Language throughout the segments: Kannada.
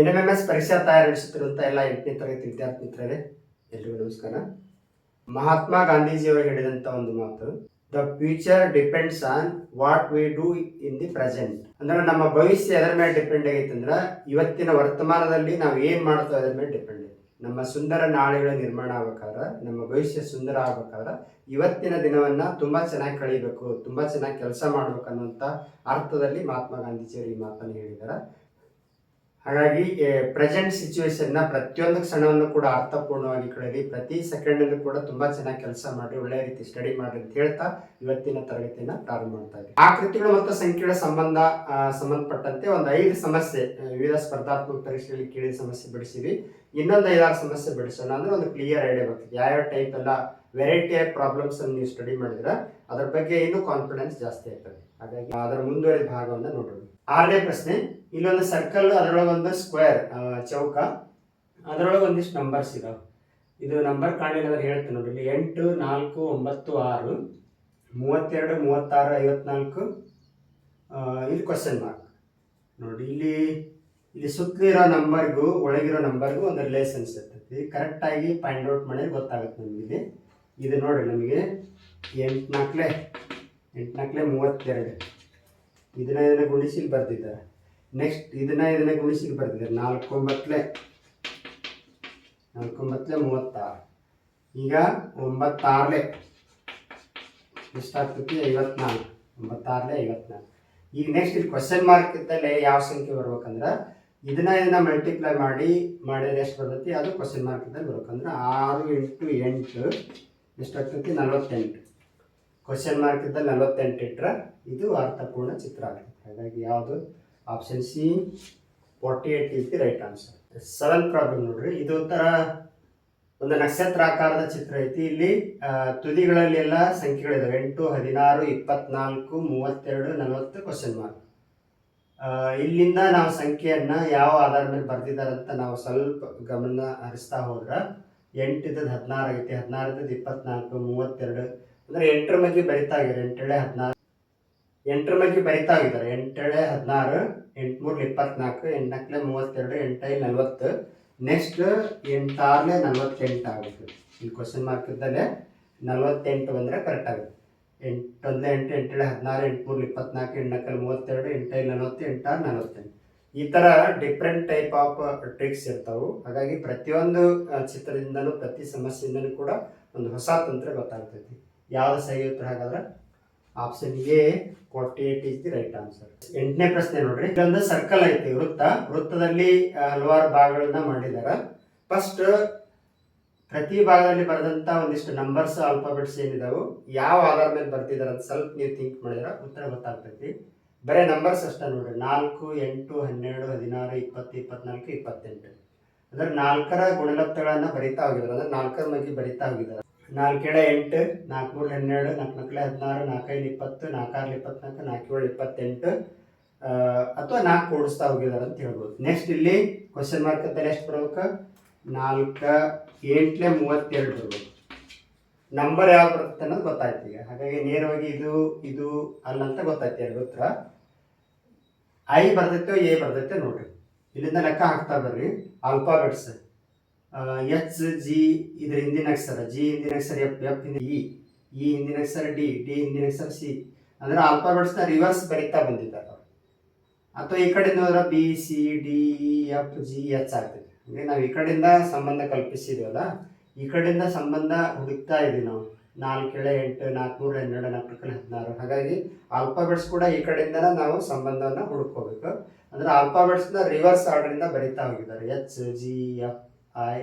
ಎನ್ ಎಂ ಎಂ ಎಸ್ ಪರೀಕ್ಷಾ ತಯಾರಿ ಎಲ್ಲ ಎಂಟನೇ ತರಗತಿ ವಿದ್ಯಾರ್ಥಿ ಮಿತ್ರರೇ, ಎಲ್ರಿಗೂ ನಮಸ್ಕಾರ. ಮಹಾತ್ಮ ಗಾಂಧೀಜಿಯವರು ಹೇಳಿದಂಥ ಒಂದು ಮಾತು, the future depends on what we do in the present. ಅಂದ್ರೆ ನಮ್ಮ ಭವಿಷ್ಯ ಎದರ ಮೇಲೆ ಡಿಪೆಂಡ್ ಆಗೈತೆ ಅಂದ್ರೆ ಇವತ್ತಿನ ವರ್ತಮಾನದಲ್ಲಿ ನಾವು ಏನ್ ಮಾಡ್ತೇವೆ ಅದರ ಮೇಲೆ ಡಿಪೆಂಡ್ ನಮ್ಮ ಸುಂದರ ನಾಳೆಗಳ ನಿರ್ಮಾಣ ಆಗ್ಬೇಕಾದ್ರೆ, ನಮ್ಮ ಭವಿಷ್ಯ ಸುಂದರ ಆಗ್ಬೇಕಾದ್ರೆ ಇವತ್ತಿನ ದಿನವನ್ನ ತುಂಬಾ ಚೆನ್ನಾಗಿ ಕಳಿಬೇಕು, ತುಂಬಾ ಚೆನ್ನಾಗಿ ಕೆಲಸ ಮಾಡ್ಬೇಕು ಅನ್ನುವಂತ ಅರ್ಥದಲ್ಲಿ ಮಹಾತ್ಮ ಗಾಂಧೀಜಿಯವರು ಈ ಮಾತನ್ನು ಹೇಳಿದ್ದಾರೆ ಹಾಗಾಗಿ ಪ್ರೆಸೆಂಟ್ ಸಿಚುವೇಶನ್ನ ಪ್ರತಿಯೊಂದು ಕ್ಷಣವನ್ನು ಕೂಡ ಅರ್ಥಪೂರ್ಣವಾಗಿ ಕಳೆದಿ ಪ್ರತಿ ಸೆಕೆಂಡ್ ಕೂಡ ತುಂಬಾ ಚೆನ್ನಾಗಿ ಕೆಲಸ ಮಾಡಿ ಒಳ್ಳೆ ರೀತಿ ಸ್ಟಡಿ ಮಾಡಿ ಅಂತ ಹೇಳ್ತಾ ಇವತ್ತಿನ ತರಗತಿಯನ್ನ ಪ್ರಾರಂಭ ಮಾಡ್ತಾ ಇದ್ದೀವಿ ಆಕೃತಿಗಳು ಮತ್ತು ಸಂಖ್ಯೆಗಳ ಸಂಬಂಧ ಸಂಬಂಧಪಟ್ಟಂತೆ ಒಂದು ಐದು ಸಮಸ್ಯೆ ವಿವಿಧ ಸ್ಪರ್ಧಾತ್ಮಕ ಪರೀಕ್ಷೆಯಲ್ಲಿ ಕೇಳಿದ ಸಮಸ್ಯೆ ಬಿಡಿಸಿವಿ ಇನ್ನೊಂದು ಐದಾರು ಸಮಸ್ಯೆ ಬಿಡಿಸೋಣ ಅಂದ್ರೆ ಒಂದು ಕ್ಲಿಯರ್ ಐಡಿಯಾ ಬರ್ತದೆ. ಯಾವ ಟೈಪ್ ಎಲ್ಲ ವೆರೈಟಿ ಆಫ್ ಪ್ರಾಬ್ಲಮ್ಸ್ ಅನ್ನು ನೀವು ಸ್ಟಡಿ ಮಾಡಿದ್ರೆ ಅದ್ರ ಬಗ್ಗೆ ಇನ್ನೂ ಕಾನ್ಫಿಡೆನ್ಸ್ ಜಾಸ್ತಿ ಆಗ್ತದೆ. ಹಾಗಾಗಿ ಅದರ ಮುಂದುವರೆದ ಭಾಗವನ್ನು ನೋಡೋಣ ಆರನೇ ಪ್ರಶ್ನೆ. ಇಲ್ಲೊಂದು ಸರ್ಕಲ್ ಅದರೊಳಗೆ ಒಂದು ಸ್ಕ್ವೇರ್ ಚೌಕ. ಅದರೊಳಗೆ ಒಂದಿಷ್ಟು ನಂಬರ್ಸ್ ಇದಾವೆ. ಇದು ನಂಬರ್ ಕಾಣಿಲ್ಲ ಹೇಳ್ತೀನಿ ನೋಡಿ ಇಲ್ಲಿ ಎಂಟು, ನಾಲ್ಕು, ಒಂಬತ್ತು, ಆರು, ಮೂವತ್ತೆರಡು, ಮೂವತ್ತಾರು, ಐವತ್ನಾಲ್ಕು ಇಲ್ಲಿ ಕ್ವಶನ್ ಮಾರ್ಕ್ ನೋಡಿ ಇಲ್ಲಿ ಇಲ್ಲಿ ಸುತ್ತಲಿರೋ ನಂಬರ್ಗೂ ಒಳಗಿರೋ ನಂಬರ್ಗೂ ಒಂದು ರಿಲೇಷನ್ಸ್ ಇರ್ತೈತಿ. ಕರೆಕ್ಟಾಗಿ ಫೈಂಡ್ ಔಟ್ ಮಾಡಿದ್ರೆ ಗೊತ್ತಾಗುತ್ತೆ ನಮಗೆ ಇದು ನೋಡಿ ನಮಗೆ ಎಂಟು ನಾಲ್ಕಲೆ ಎಂಟು ನಾಲ್ಕಲೆ ಮೂವತ್ತೆರಡು. ಇದನ್ನ ಇದನ್ನ ಗುಣಿಸಿ ಇಲ್ಲಿ ಬರ್ದಿದ್ದಾರೆ. ನೆಕ್ಸ್ಟ್ ಇದನ್ನ ಇದನ್ನ ಗುಣಿಸಿ ಇಲ್ಲಿ ಬರ್ದಿದ್ದಾರೆ. ನಾಲ್ಕೊಂಬತ್ತಲೆ. ನಾಲ್ಕೊಂಬತ್ತಲೆ ಮೂವತ್ತಾರು. ಈಗ ಒಂಬತ್ತಾರಲೆ. ಎಷ್ಟಾಗ್ತೈತಿ? ಐವತ್ನಾಲ್ಕು. ಒಂಬತ್ತಾರಲೆ, ಐವತ್ನಾಲ್ಕು. ಈಗ ನೆಕ್ಸ್ಟ್ ಇಲ್ಲಿ ಕ್ವಶನ್ ಮಾರ್ಕ್ ಇದ್ದಲ್ಲಿ ಯಾವ ಸಂಖ್ಯೆ ಬರ್ಬೇಕಂದ್ರೆ ಇದನ್ನ ಇದನ್ನ ಮಲ್ಟಿಪ್ಲೈ ಮಾಡಿ ಮಾಡಿದ್ರೆ ಎಷ್ಟು ಬರ್ತೈತಿ? ಅದು ಕ್ವಶನ್ ಮಾರ್ಕ್ ಇದ್ದಲ್ಲಿ ಬರ್ಬೇಕಂದ್ರೆ ಆರು ಎಂಟು ಎಂಟು ಎಷ್ಟಾಗ್ತೈತಿ? ನಲವತ್ತೆಂಟು. ಕ್ವಶನ್ ಮಾರ್ಕ್ ಇದ್ದ ನಲವತ್ತೆಂಟು ಇಟ್ಟರೆ ಇದು ಅರ್ಥಪೂರ್ಣ ಚಿತ್ರ ಆಗುತ್ತೆ. ಹಾಗಾಗಿ ಯಾವುದು? Option C forty eight is the right answer seventh problem ನೋಡ್ರಿ. ಇದು ಒಂಥರ ಒಂದು ನಕ್ಷತ್ರಾಕಾರದ ಚಿತ್ರ ಐತಿ. ಇಲ್ಲಿ ತುದಿಗಳಲ್ಲಿ ಎಲ್ಲ ಸಂಖ್ಯೆಗಳಿದಾವೆ ಎಂಟು, ಹದಿನಾರು, ಇಪ್ಪತ್ನಾಲ್ಕು, ಮೂವತ್ತೆರಡು, ನಲವತ್ತು ಕ್ವಶನ್ ಮಾರ್ಕ್ ಇಲ್ಲಿಂದ ನಾವು ಸಂಖ್ಯೆಯನ್ನ ಯಾವ ಆಧಾರದ ಮೇಲೆ ಬರ್ದಿದ್ದಾರೆ ಅಂತ ನಾವು ಸ್ವಲ್ಪ ಗಮನ ಹರಿಸ್ತಾ ಹೋದ್ರೆ, ಎಂಟಿದ್ದದ್ದು ಹದಿನಾರು ಐತಿ. ಹದಿನಾರು ಇದ್ದದ್ದು ಇಪ್ಪತ್ನಾಲ್ಕು, ಮೂವತ್ತೆರಡು. ಅಂದ್ರೆ ಎಂಟರ ಮಂದಿ ಬರಿತಾ ಇದ್ದಾರೆ. ಎಂಟೇಳೆ ಹದಿನಾರು. ಎಂಟರ ಬಗ್ಗೆ ಬರಿತಾ ಇದ್ದಾರೆ. ಎಂಟೇಳೆ ಹದಿನಾರು, ಎಂಟುಮೂರು ಇಪ್ಪತ್ನಾಲ್ಕು ಎಂಟನಾಲ್ಕಲೆ ಮೂವತ್ತೆರಡು ಎಂಟೈ ನಲ್ವತ್ತು. ನೆಕ್ಸ್ಟ್ ಎಂಟಾರಲೆ ನಲ್ವತ್ತೆಂಟು ಆಗುತ್ತೆ. ಈ ಕ್ವಶನ್ ಮಾರ್ಕ್ ಇದ್ದಲ್ಲೇ ನಲ್ವತ್ತೆಂಟು ಬಂದರೆ ಕರೆಕ್ಟ್ ಆಗುತ್ತೆ. ಎಂಟೊಂದಲೆ ಎಂಟು ಎಂಟೇಳೆ ಹದಿನಾರು ಎಂಟುನೂರು ಇಪ್ಪತ್ನಾಲ್ಕು ಎಂಟನಾಲ್ಕಲೆ ಮೂವತ್ತೆರಡು, ಎಂಟೈದು ನಲವತ್ತು, ಎಂಟಾರು ನಲವತ್ತೆಂಟು. ಈ ಥರ ಡಿಫ್ರೆಂಟ್ ಟೈಪ್ ಆಫ್ ಟ್ರಿಕ್ಸ್ ಇರ್ತಾವೆ. ಹಾಗಾಗಿ ಪ್ರತಿಯೊಂದು ಚಿತ್ರದಿಂದಲೂ ಪ್ರತಿ ಸಮಸ್ಯೆಯಿಂದಲೂ ಕೂಡ ಒಂದು ಹೊಸ ತಂತ್ರ ಗೊತ್ತಾಗ್ತೈತಿ. ಯಾವ್ದು ಸರಿ ಉತ್ತರ ಹಾಗಾದ್ರೆ option A forty eight is the right answer ಎಂಟನೇ ಪ್ರಶ್ನೆ ನೋಡ್ರಿ. ಇದೊಂದು ಸರ್ಕಲ್ ಐತಿ, ವೃತ್ತ. ವೃತ್ತದಲ್ಲಿ ಹಲವಾರು ಭಾಗಗಳನ್ನ ಮಾಡಿದ್ದಾರೆ. ಫಸ್ಟ್ ಪ್ರತಿ ಭಾಗದಲ್ಲಿ ಬರೆದಂತ ಒಂದಿಷ್ಟು ನಂಬರ್ಸ್ ಆಲ್ಫಾಬೆಟ್ಸ್ ಏನಿದಾವೆ? ಯಾವ ಆಧಾರ ಮೇಲೆ ಬರ್ತಿದಾರೆ ಅಂತ ಸ್ವಲ್ಪ ನೀವು ಥಿಂಕ್ ಮಾಡಿದ್ರೆ ಉತ್ತರ ಗೊತ್ತಾಗ್ತೈತಿ. ಬರೀ ನಂಬರ್ಸ್ ಅಷ್ಟೇ ನೋಡ್ರಿ. ನಾಲ್ಕು, ಎಂಟು, ಹನ್ನೆರಡು, ಹದಿನಾರು, ಇಪ್ಪತ್ತು, ಇಪ್ಪತ್ನಾಲ್ಕು, ಇಪ್ಪತ್ತೆಂಟು. ಅಂದ್ರೆ ನಾಲ್ಕರ ಗುಣಲಬ್ಧಗಳನ್ನ ಬರಿತಾ ಹೋಗಿದ್ದಾರೆ. ಅಂದ್ರೆ ನಾಲ್ಕರ ಬಗ್ಗೆ ಬರಿತಾ ಹೋಗಿದ್ದಾರೆ. ನಾಲ್ಕೇಳೆ ಎಂಟು, ನಾಲ್ಕು ಮೂರು ಹನ್ನೆರಡು, ನಾಲ್ಕು ನಾಲ್ಕಲೆ ಹದಿನಾರು ನಾಲ್ಕೈದು ಇಪ್ಪತ್ತು ನಾಲ್ಕಾರು ಇಪ್ಪತ್ನಾಲ್ಕು ಏಳು ಇಪ್ಪತ್ತೆಂಟು ಅಥವಾ ನಾಲ್ಕು ಕೂಡಿಸ್ತಾ ಹೋಗಿದ್ದಾರೆ ಅಂತ ಹೇಳ್ಬೋದು. ನೆಕ್ಸ್ಟ್ ಇಲ್ಲಿ ಕ್ವಶನ್ ಮಾರ್ಕ್ ಅಂತ ಎಷ್ಟು ಬರ್ಬೇಕು? ನಾಲ್ಕು ಎಂಟ್ಲೆ ಮೂವತ್ತೆರಡು ಬರ್ಬೇಕು. ನಂಬರ್ ಯಾವ ಬರುತ್ತೆ ಅನ್ನೋದು ಗೊತ್ತಾಯ್ತು ಈಗ. ಹಾಗಾಗಿ ನೇರವಾಗಿ ಇದು ಇದು ಅಲ್ಲಂತ ಗೊತ್ತಾಯ್ತು ಎರಡು ಉತ್ತರ ಐ ಬರ್ತೈತೆ ಎ ಬರ್ತೈತೆ ನೋಡ್ರಿ. ಇಲ್ಲಿಂದ ಲೆಕ್ಕ ಹಾಕ್ತಾ ಬರ್ರಿ. ಆಲ್ಫಾಬೆಟ್ಸ್ ಎಚ್, ಜಿ ಇದ್ರ ಹಿಂದಿನ ಅಕ್ಷರ ಜಿ ಹಿಂದಿನ ಅಕ್ಷರ ಎಫ್ ಎಫ್ ಹಿಂದಿನ ಇ ಇ ಹಿಂದಿನ ಅಕ್ಷರ ಡಿ ಡಿ ಹಿಂದಿನ ಅಕ್ಷರ ಸಿ. ಅಂದ್ರೆ ಆಲ್ಫಾಬೆಟ್ಸ್ನ ರಿವರ್ಸ್ ಬರಿತಾ ಬಂದಿದ್ದಾರೆ ಅವರು. ಅಥವಾ ಈ ಕಡೆಯಿಂದ ಹೋದ್ರೆ B, C, D F, G, H ಆಗ್ತದೆ. ಅಂದರೆ ನಾವು ಈ ಕಡೆಯಿಂದ ಸಂಬಂಧ ಕಲ್ಪಿಸಿದೀವಲ್ಲ, ಈ ಕಡೆಯಿಂದ ಸಂಬಂಧ ಹುಡುಕ್ತಾ ಇದ್ದೀವಿ ನಾವು. ನಾಲ್ಕೇಳೆ ಎಂಟು ನಾಲ್ಕುನೂರ ಹನ್ನೆರಡು, ನಾಲ್ಕು, ಹದಿನಾರು. ಹಾಗಾಗಿ ಆಲ್ಫಾಬೆಟ್ಸ್ ಕೂಡ ಈ ಕಡೆಯಿಂದ ನಾವು ಸಂಬಂಧವನ್ನು ಹುಡುಕೋಬೇಕು ಅಂದ್ರೆ ಆಲ್ಫಾಬೆಟ್ಸ್ನ ರಿವರ್ಸ್ ಆರ್ಡರಿಂದ ಬರಿತಾ ಹೋಗಿದ್ದಾರೆ. H, G, F I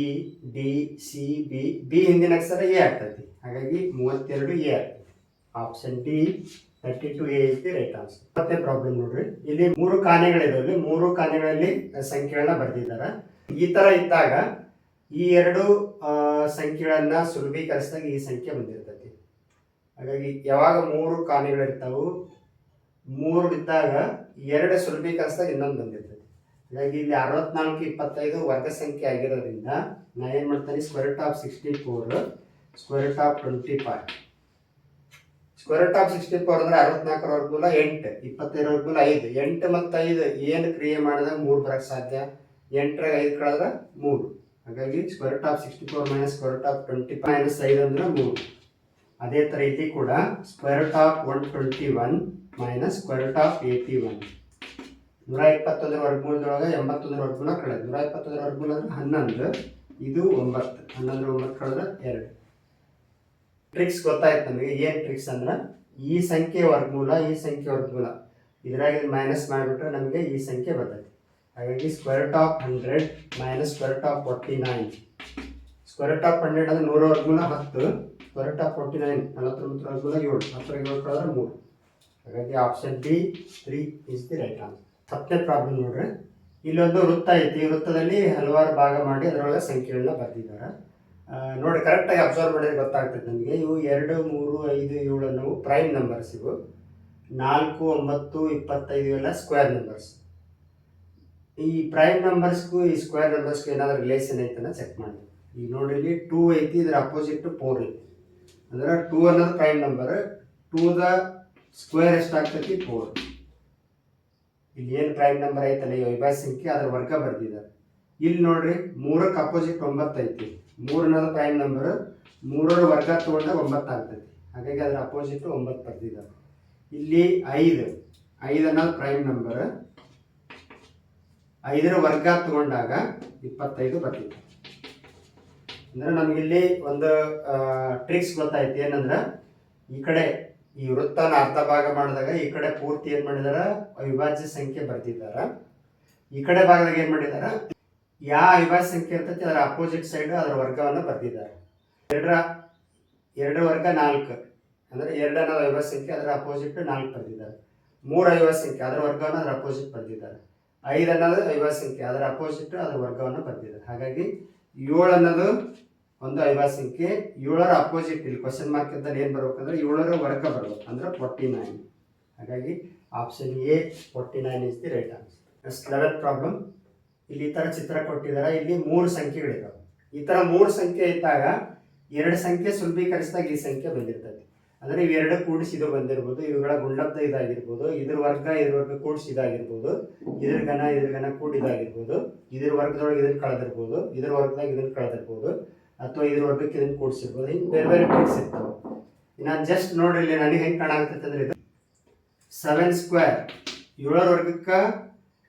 E D C B B ಹಿಂದಿನ ಅಕ್ಷರ ಎ ಆಗ್ತೈತಿ. ಹಾಗಾಗಿ ಮೂವತ್ತೆರಡು A option D thirty two a the right answer ಮತ್ತೆ ಪ್ರಾಬ್ಲಮ್ ನೋಡ್ರಿ. ಇಲ್ಲಿ ಮೂರು ಕಾನೆಗಳಿದಾವೆ. ಇಲ್ಲಿ ಮೂರು ಕಾನೆಗಳಲ್ಲಿ ಸಂಖ್ಯೆಗಳನ್ನ ಬರೆದಿದ್ದಾರೆ. ಈ ತರ ಇದ್ದಾಗ ಈ ಎರಡು ಸಂಖ್ಯೆಗಳನ್ನ ಸುಲಭೀಕರಿಸಿದಾಗ ಈ ಸಂಖ್ಯೆ ಬಂದಿರ್ತೈತಿ. ಹಾಗಾಗಿ ಯಾವಾಗ ಮೂರು ಕಾನೆಗಳಿರ್ತಾವು, ಮೂರು ಇದ್ದಾಗ ಎರಡು ಸುಲಭೀಕರಿಸಿದಾಗ ಇನ್ನೊಂದು ಬಂದಿರ್ತೈತಿ. ಹಾಗಾಗಿ ಇಲ್ಲಿ ಅರವತ್ನಾಲ್ಕು, ಇಪ್ಪತ್ತೈದು ವರ್ಗ ಸಂಖ್ಯೆ ಆಗಿರೋದ್ರಿಂದ ನಾ ಏನು ಮಾಡ್ತೀನಿ? Square top sixty four square top twenty five square of sixty four ಅಂದ್ರೆ ಅರವತ್ನಾಲ್ಕರ ವರ್ಗಮೂಲ ಎಂಟು, ಇಪ್ಪತ್ತೈದರ ವರ್ಗಮೂಲ ಐದು. ಎಂಟು ಮತ್ತು ಐದು ಏನು ಕ್ರಿಯೆ ಮಾಡಿದಾಗ ಮೂರು ಬರಕ್ಕೆ ಸಾಧ್ಯ? ಎಂಟರಾಗ ಐದು ಕಳೆದ್ರೆ ಮೂರು. ಹಾಗಾಗಿ square of sixty four minus square of twenty minus ಐದು ಅಂದ್ರೆ ಮೂರು. ಅದೇ ಥರ ಇಲ್ಲಿ ಕೂಡ square of one twenty one minus square of eighty one ನೂರ ಇಪ್ಪತ್ತೊಂದರ ವರ್ಗಮೂಲದೊಳಗೆ ಎಂಬತ್ತೊಂದರ ವರ್ಗಮೂಲ ಕಳೆದು. ನೂರ ಇಪ್ಪತ್ತೊಂದರ ವರ್ಗಮೂಲ ಅಂದ್ರೆ ಹನ್ನೊಂದು, ಇದು ಒಂಬತ್ತು. ಹನ್ನೊಂದರ ಒಂಬತ್ತು ಕಳೆದ್ರೆ ಎರಡು. ಟ್ರಿಕ್ಸ್ ಗೊತ್ತಾಯ್ತು ನಮಗೆ. ಏನು ಟ್ರಿಕ್ಸ್ ಅಂದ್ರೆ ಈ ಸಂಖ್ಯೆ ವರ್ಗಮೂಲ, ಈ ಸಂಖ್ಯೆ ವರ್ಗಮೂಲ. ಇದ್ರಾಗ ಮೈನಸ್ ಮಾಡಿಬಿಟ್ರೆ ನಮಗೆ ಈ ಸಂಖ್ಯೆ ಬರ್ತೈತಿ ಹಾಗಾಗಿ square of hundred minus square of forty nine square of hundred ಅಂದ್ರೆ ನೂರ ವರ್ಗಮೂಲ ಹತ್ತು ಸ್ಕ್ವೇರ್ ಆಫ್ ಫೋರ್ಟಿ ನೈನ್ ನಲವತ್ತೊಂಬತ್ತು ವರ್ಗಮೂಲ ಏಳು. ಹತ್ತರ ಏಳು ಕಳೆದ್ರೆ ಮೂರು. ಹಾಗಾಗಿ option B three is the right answer ಹತ್ತನೇ ಪ್ರಾಬ್ಲಮ್ ನೋಡ್ರಿ. ಇಲ್ಲೊಂದು ವೃತ್ತ ಐತಿ. ವೃತ್ತದಲ್ಲಿ ಹಲವಾರು ಭಾಗ ಮಾಡಿ ಅದರೊಳಗೆ ಸಂಖ್ಯೆಗಳನ್ನ ಬರೆದಿದ್ದಾರೆ. ನೋಡಿ ಕರೆಕ್ಟಾಗಿ ಅಬ್ಸರ್ವ್ ಮಾಡಿದ್ರೆ ಗೊತ್ತಾಗ್ತದೆ ನಮಗೆ. ಇವು ಎರಡು, ಮೂರು, ಐದು, ಏಳು ಅನ್ನೋವು ಪ್ರೈಮ್ ನಂಬರ್ಸ್ ಇವು. ನಾಲ್ಕು, ಒಂಬತ್ತು, ಇಪ್ಪತ್ತೈದು ಎಲ್ಲ ಸ್ಕ್ವೇರ್ ನಂಬರ್ಸ್ ಈ ಪ್ರೈಮ್ ನಂಬರ್ಸ್ಗೂ ಈ ಸ್ಕ್ವೇರ್ ನಂಬರ್ಸ್ಗೂ ಏನಾದರೂ ರಿಲೇಷನ್ ಐತನ ಚೆಕ್ ಮಾಡಿ. ಈಗ ನೋಡಿ ಇಲ್ಲಿ ಟೂ ಐತಿ, ಇದ್ರ ಅಪೋಸಿಟ್ ಫೋರ್ ಐತಿ. ಅಂದ್ರೆ ಟೂ ಅನ್ನೋದು prime number two the square ಎಷ್ಟಾಗ್ತೈತಿ? Four ಇಲ್ಲಿ ಏನು ಪ್ರೈಮ್ ನಂಬರ್ ಐತಲ್ಲ, ಈ ಅವಿಭಾಜ್ಯ ಸಂಖ್ಯೆ ಅದ್ರ ವರ್ಗ ಬರ್ದಿದ್ದಾರೆ ಇಲ್ಲಿ ನೋಡ್ರಿ, ಮೂರಕ್ಕೆ ಅಪೋಸಿಟ್ ಒಂಬತ್ತು ಐತಿ. ಮೂರು ಅನ್ನೋದು ಪ್ರೈಮ್ ನಂಬರ್ ಮೂರರ ವರ್ಗ ತಗೊಂಡಾಗ ಒಂಬತ್ತು ಆಗ್ತೈತಿ. ಹಾಗಾಗಿ ಅದ್ರ ಅಪೋಸಿಟ್ ಒಂಬತ್ತು ಬರ್ದಿದ್ದಾರೆ ಇಲ್ಲಿ ಐದು ಐದು ಅನ್ನೋದು ಪ್ರೈಮ್ ನಂಬರ್ ಐದರ ವರ್ಗ ತಗೊಂಡಾಗ ಇಪ್ಪತ್ತೈದು ಬರ್ತಿತ್ತು ಅಂದ್ರೆ ನಮಗಿಲ್ಲಿ ಒಂದು ಟ್ರಿಕ್ಸ್ ಗೊತ್ತಾಯ್ತು. ಏನಂದ್ರೆ, ಈ ಕಡೆ ಈ ವೃತ್ತನ ಅರ್ಧ ಭಾಗ ಮಾಡಿದಾಗ ಈ ಕಡೆ ಪೂರ್ತಿ ಏನು ಮಾಡಿದಾರ? ಅವಿಭಾಜ್ಯ ಸಂಖ್ಯೆ ಬರ್ತಿದ್ದಾರ ಈ ಕಡೆ ಭಾಗದಾಗ ಏನು ಮಾಡಿದಾರ? ಯಾವ ಅವಿಭಾಜ್ಯ ಸಂಖ್ಯೆ ಇರ್ತೈತಿ ಅದರ ಅಪೋಸಿಟ್ ಸೈಡ್ ಅದರ ವರ್ಗವನ್ನು ಬರ್ತಿದ್ದಾರೆ ಎರಡರ, ಎರಡು ವರ್ಗ ನಾಲ್ಕು. ಅಂದ್ರೆ ಎರಡು ಅನ್ನೋದು ಅವಿಭಾಜ್ಯ ಸಂಖ್ಯೆ ಅದರ ಅಪೋಸಿಟ್ ನಾಲ್ಕು ಬರ್ತಿದ್ದಾರೆ ಮೂರು ಅವಿಭಾಜ್ಯ ಸಂಖ್ಯೆ ಅದರ ವರ್ಗವನ್ನು ಅದರ ಅಪೋಸಿಟ್ ಬರ್ತಿದ್ದಾರೆ ಐದು ಅನ್ನೋದು ಅವಿಭಾಜ್ಯ ಸಂಖ್ಯೆ ಅದರ ಅಪೋಸಿಟ್ ಅದರ ವರ್ಗವನ್ನು ಬರ್ತಿದ್ದಾರೆ ಹಾಗಾಗಿ ಏಳು ಅನ್ನೋದು ಒಂದು ಐವತ್ತು ಸಂಖ್ಯೆ ಏಳರ ಅಪೋಸಿಟ್ ಇಲ್ಲಿ ಕ್ವಶನ್ ಮಾರ್ಕ್ ಇದ್ದಲ್ಲಿ ಏನು ಬರ್ಬೇಕಂದ್ರೆ ಏಳರ ವರ್ಗ ಬರ್ಬೇಕು ಅಂದ್ರೆ ಫೋರ್ಟಿ ನೈನ್ ಹಾಗಾಗಿ option A forty nine is the right answer next level problem ಇಲ್ಲಿ ಈ ಥರ ಚಿತ್ರ ಕೊಟ್ಟಿದ್ದಾರೆ. ಇಲ್ಲಿ ಮೂರು ಸಂಖ್ಯೆಗಳಿದಾವೆ. ಈ ಥರ ಮೂರು ಸಂಖ್ಯೆ ಇದ್ದಾಗ ಎರಡು ಸಂಖ್ಯೆ ಸುಲಭೀಕರಿಸಿದಾಗ ಈ ಸಂಖ್ಯೆ ಬಂದಿರ್ತದೆ. ಅಂದರೆ ಇವೆರಡು ಕೂಡಿಸಿ ಇದು ಬಂದಿರ್ಬೋದು, ಇವುಗಳ ಗುಂಡಬ್ದ ಇದಾಗಿರ್ಬೋದು, ಇದ್ರ ವರ್ಗ ಇದ್ರ ವರ್ಗ ಕೂಡಿಸಿ ಇದಾಗಿರ್ಬೋದು, ಇದ್ರ ಘನ ಇದ್ರ ಘನ ಕೂಡಿದಾಗಿರ್ಬೋದು, ಇದ್ರ ವರ್ಗದೊಳಗೆ ಇದನ್ನ ಕಳೆದಿರ್ಬೋದು, ಇದ್ರ ವರ್ಗದಾಗ ಇದನ್ನ ಕಳೆದಿರ್ಬೋದು. ಅಥವಾ ಇದ್ರ ವರ್ಗಕ್ಕೆ ಇದನ್ನು ಕೂಡಿಸಿರ್ಬೋದು. ಹಿಂಗೆ ಬೇರೆ ಬೇರೆ ಟ್ರಿಕ್ಸ್ ಇರ್ತಾವೆ. ನಾನು ಜಸ್ಟ್ ನೋಡ್ರಿ, ಇಲ್ಲಿ ನನಗೆ ಹೆಂಗೆ ಕಾಣಾಗ್ತೈತೆ ಅಂದ್ರೆ ಇದು. ಸೆವೆನ್ ಸ್ಕ್ವೇರ್ ಏಳರ ವರ್ಗಕ್ಕೆ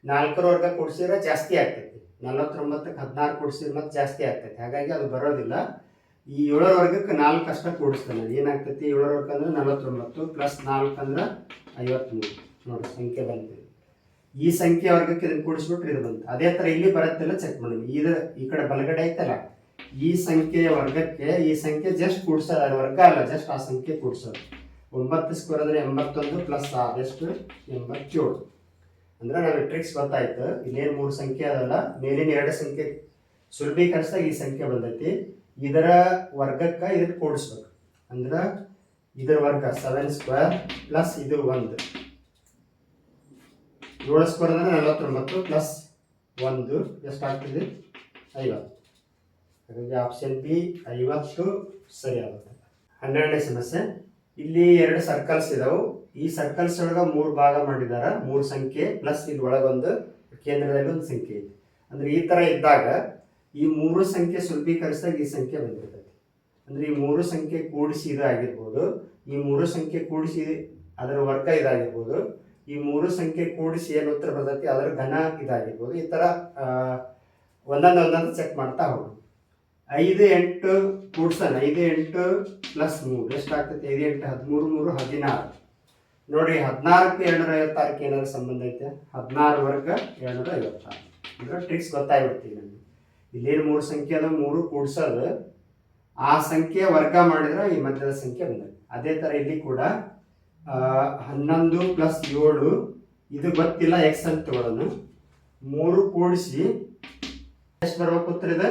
ನಾಲ್ಕರ ವರ್ಗ ಕೂಡಿಸಿದ್ರೆ ಜಾಸ್ತಿ ಆಗ್ತೈತಿ. ನಲವತ್ತೊಂಬತ್ತಕ್ಕೆ ಹದಿನಾರು ಕೂಡಿಸಿದ್ರೆ ಮತ್ತೆ ಜಾಸ್ತಿ ಆಗ್ತೈತಿ. ಹಾಗಾಗಿ ಅದು ಬರೋದಿಲ್ಲ. ಈ ಏಳರ ವರ್ಗಕ್ಕೆ ನಾಲ್ಕು ಅಷ್ಟ ಕೂಡಿಸ್ತಾನೆ ಏನಾಗ್ತೈತಿ? ಏಳರ ವರ್ಗ ಅಂದ್ರೆ ನಲವತ್ತೊಂಬತ್ತು ಪ್ಲಸ್ ನಾಲ್ಕು ಅಂದ್ರೆ ಐವತ್ಮೂರು. ನೋಡಿ ಸಂಖ್ಯೆ ಬಂತು. ಈ ಸಂಖ್ಯೆ ವರ್ಗಕ್ಕೆ ಇದನ್ನು ಕೂಡಿಸ್ಬಿಟ್ರೆ ಇದು ಬಂತು. ಅದೇ ಥರ ಇಲ್ಲಿ ಬರುತ್ತೆಲ್ಲ ಚೆಕ್ ಮಾಡಿ ಇದು ಈ ಕಡೆ ಬಲಗಡೆ ಐತಲ್ಲ? ಈ ಸಂಖ್ಯೆಯ ವರ್ಗಕ್ಕೆ ಈ ಸಂಖ್ಯೆ ಜಸ್ಟ್ ಕೂಡಿಸೋದು ವರ್ಗ ಅಲ್ಲ ಜಸ್ಟ್ ಆ ಸಂಖ್ಯೆ ಕೂಡಿಸೋದು. ಒಂಬತ್ತು ಸ್ಕ್ವೇರ್ ಅಂದರೆ ಎಂಬತ್ತೊಂದು ಪ್ಲಸ್ ಆದಷ್ಟು ಎಂಬತ್ತೇಳು. ಅಂದ್ರೆ ನಮಗೆ ಟ್ರಿಕ್ಸ್ ಗೊತ್ತಾಯ್ತು. ಇಲ್ಲೇನು ಮೂರು ಸಂಖ್ಯೆ ಅದಲ್ಲ, ಮೇಲಿನ ಎರಡು ಸಂಖ್ಯೆ ಸುಲಭೀಕರಿಸಿದಾಗ ಈ ಸಂಖ್ಯೆ ಬಂದೈತಿ. ಇದರ ವರ್ಗಕ್ಕೆ ಇದಕ್ಕೆ ಕೂಡಿಸ್ಬೇಕು. ಅಂದ್ರೆ ಇದರ ವರ್ಗ ಸೆವೆನ್ ಸ್ಕ್ವೇರ್ ಪ್ಲಸ್ ಇದು ಒಂದು. ಏಳು ಸ್ಕ್ವೇರ್ ಅಂದ್ರೆ ನಲವತ್ತೊಂಬತ್ತು ಪ್ಲಸ್ ಒಂದು. ಎಷ್ಟಾಗ್ತದೆ ಐವತ್ತು. ಹಾಗಾಗಿ ಆಪ್ಷನ್ ಬಿ ಐವತ್ತು ಸರಿ ಆಗುತ್ತೆ ಹನ್ನೆರಡನೇ ಸಮಸ್ಯೆ. ಇಲ್ಲಿ ಎರಡು ಸರ್ಕಲ್ಸ್ ಇದಾವೆ. ಈ ಸರ್ಕಲ್ಸ್ ಒಳಗೆ ಮೂರು ಭಾಗ ಮಾಡಿದ್ದಾರೆ ಮೂರು ಸಂಖ್ಯೆ ಪ್ಲಸ್ ಇಲ್ಲಿ ಒಳಗೊಂದು ಕೇಂದ್ರದಲ್ಲಿ ಒಂದು ಸಂಖ್ಯೆ ಇದೆ. ಅಂದ್ರೆ ಈ ತರ ಇದ್ದಾಗ ಈ ಮೂರು ಸಂಖ್ಯೆ ಸುಲಭೀಕರಿಸಿದಾಗ ಈ ಸಂಖ್ಯೆ ಬಂದಿರ್ತೈತಿ. ಅಂದ್ರೆ ಈ ಮೂರು ಸಂಖ್ಯೆ ಕೂಡಿಸಿ ಇದಾಗಿರ್ಬೋದು. ಈ ಮೂರು ಸಂಖ್ಯೆ ಕೂಡಿಸಿ ಅದರ ವರ್ಗ ಇದಾಗಿರ್ಬೋದು. ಈ ಮೂರು ಸಂಖ್ಯೆ ಕೂಡಿಸಿ ಏನು ಉತ್ತರ ಬರ್ತೈತಿ? ಅದರ ಘನ ಇದಾಗಿರ್ಬೋದು. ಈ ಆ, ಒಂದೊಂದು ಒಂದೊಂದು ಚೆಕ್ ಮಾಡ್ತಾ ಹೋಗಿ ಐದು ಎಂಟು ಕೂಡ್ಸೋಣ ಐದು ಎಂಟು ಪ್ಲಸ್ ಮೂರು. ಎಷ್ಟಾಗ್ತೈತೆ? ಐದು ಎಂಟು, ಹದಿಮೂರು, ಮೂರು, ಹದಿನಾರು. ನೋಡಿ, ಹದಿನಾರಕ್ಕೆ ಎರಡುನೂರ ಐವತ್ತಾರಕ್ಕೆ ಏನಾದ್ರು ಸಂಬಂಧ ಐತೆ? ಹದಿನಾರು ವರ್ಗ ಎರಡುನೂರ ಐವತ್ತಾರು ಅಂದ್ರೆ ಟ್ರಿಕ್ಸ್ ಗೊತ್ತಾಗ್ಬಿಡ್ತೀವಿ ನನಗೆ ಇಲ್ಲೇನು ಮೂರು ಸಂಖ್ಯೆ ಅದ, ಮೂರು ಕೂಡ್ಸೋದು. ಆ ಸಂಖ್ಯೆ ವರ್ಗ ಮಾಡಿದ್ರೆ ಈ ಮಧ್ಯದ ಸಂಖ್ಯೆ ಬಂದ ಅದೇ ಥರ ಇಲ್ಲಿ ಕೂಡ ಹನ್ನೊಂದು ಪ್ಲಸ್ ಏಳು, ಇದು ಗೊತ್ತಿಲ್ಲ ಎಕ್ಸ್ ಅಂತ ತಗೊಳ್ಳೋಣ. ಮೂರು ಕೂಡಿಸಿ, ಎಷ್ಟು ಬರ್ಬೇಕು ಇದು?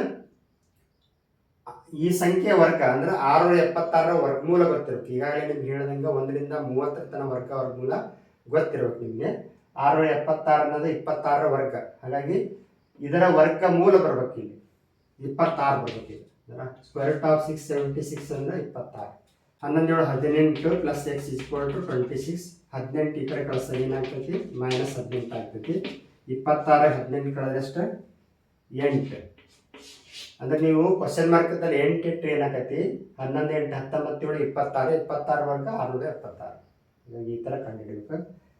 ಈ ಸಂಖ್ಯೆ ವರ್ಗ ಅಂದ್ರೆ ಆರುನೂರ ಎಪ್ಪತ್ತಾರರ ವರ್ಗಮೂಲ ಗೊತ್ತಿರುತ್ತೆ. ಈಗಾಗಲೇ ನಿಮ್ಗೆ ಹೇಳ್ದಂಗೆ ಒಂದರಿಂದ ಮೂವತ್ತರ ತನ ವರ್ಗ ವರ್ಗಮೂಲ ಗೊತ್ತಿರಬೇಕು ನಿಮಗೆ. ಆರುನೂರ ಎಪ್ಪತ್ತಾರು ಅನ್ನೋದು ಇಪ್ಪತ್ತಾರರ ವರ್ಗ. ಹಾಗಾಗಿ ಇದರ ವರ್ಗ ಮೂಲ ಬರ್ಬೇಕು ಇಲ್ಲಿ. ಇಪ್ಪತ್ತಾರು ಬರ್ಬೇಕು ಇಲ್ಲಿ. Square of six seventy six ಅಂದ್ರೆ ಇಪ್ಪತ್ತಾರು. ಹನ್ನೊಂದೇಳು ಹದಿನೆಂಟು plus X equal to twenty six ಹದಿನೆಂಟು ಈ ಕಡೆ ಕಳಿಸ ಏನಾಗ್ತೈತಿ ಮೈನಸ್ ಹದಿನೆಂಟು ಆಗ್ತೈತಿ. ಇಪ್ಪತ್ತಾರು, ಹದಿನೆಂಟು ಕಳೆದಷ್ಟು ಎಂಟು. ಅಂದ್ರೆ ನೀವು ಕ್ವಶನ್ ಮಾರ್ಕದಲ್ಲಿ ಎಂಟು ಇಟ್ಟು ಏನಾಗತ್ತಿ? ಹನ್ನೊಂದು, ಎಂಟು, ಹತ್ತೊಂಬತ್ತೇಳು, ಇಪ್ಪತ್ತಾರು ಇಪ್ಪತ್ತಾರು ವರ್ಗ ಆರುನೂರ ಎಪ್ಪತ್ತಾರು. ಈ ಥರ ಕಂಡುಹಿಡಿಬೇಕು.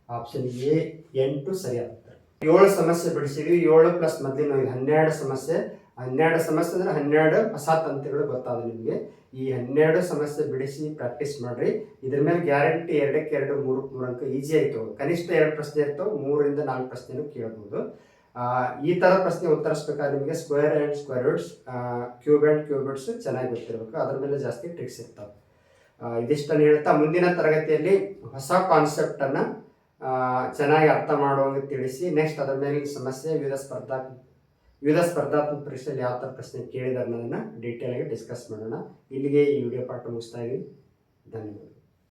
ಆಪ್ಷನ್ ಎ ಎಂಟು ಸರಿ ಆಗುತ್ತೆ ಏಳು ಸಮಸ್ಯೆ ಬಿಡಿಸಿದ್ವಿ ಏಳು ಪ್ಲಸ್ ಮೊದಲಿನ ಹನ್ನೆರಡು ಸಮಸ್ಯೆ. ಹನ್ನೆರಡು ಸಮಸ್ಯೆ ಅಂದ್ರೆ ಹನ್ನೆರಡು ಹೊಸ ತಂತ್ರಗಳು ಗೊತ್ತಾದ ನಿಮಗೆ. ಈ ಹನ್ನೆರಡು ಸಮಸ್ಯೆ ಬಿಡಿಸಿ ಪ್ರಾಕ್ಟೀಸ್ ಮಾಡ್ರಿ. ಇದ್ರ ಮೇಲೆ ಗ್ಯಾರಂಟಿ ಎರಡಕ್ಕೆ ಎರಡು, ಮೂರು ಮೂರು ಅಂಕ ಈಸಿ ಆಯಿತು. ಕನಿಷ್ಠ ಎರಡು ಪ್ರಶ್ನೆ ಇರ್ತವೆ. ಮೂರರಿಂದ ನಾಲ್ಕು ಪ್ರಶ್ನೆನೂ ಕೇಳ್ಬೋದು. ಈ ಥರ ಪ್ರಶ್ನೆ ಉತ್ತರಿಸ್ಬೇಕಾದ್ರೆ ನಿಮಗೆ square and square roots cube and roots ಚೆನ್ನಾಗಿ ಗೊತ್ತಿರಬೇಕು. ಅದ್ರ ಮೇಲೆ ಜಾಸ್ತಿ ಟ್ರಿಕ್ಸ್ ಇರ್ತಾವೆ. ಇದಿಷ್ಟನ್ನು ಹೇಳ್ತಾ ಮುಂದಿನ ತರಗತಿಯಲ್ಲಿ ಹೊಸ ಕಾನ್ಸೆಪ್ಟನ್ನು ಚೆನ್ನಾಗಿ ಅರ್ಥ ಮಾಡುವಂಗೆ ತಿಳಿಸಿ ನೆಕ್ಸ್ಟ್ ಅದರ ಮೇಲಿನ ಸಮಸ್ಯೆ, ವಿವಿಧ ಸ್ಪರ್ಧಾತ್ಮಕ ವಿವಿಧ ಸ್ಪರ್ಧಾತ್ಮಕ ಪರೀಕ್ಷೆಯಲ್ಲಿ ಯಾವ ಥರ ಪ್ರಶ್ನೆ ಕೇಳಿದಾರೆ ಅನ್ನೋದನ್ನು ಡೀಟೇಲಾಗಿ ಡಿಸ್ಕಸ್ ಮಾಡೋಣ. ಇಲ್ಲಿಗೆ ಈ ವಿಡಿಯೋ ಪಾಠ ಮುಗಿಸ್ತಾ ಇದ್ದೀನಿ. ಧನ್ಯವಾದ.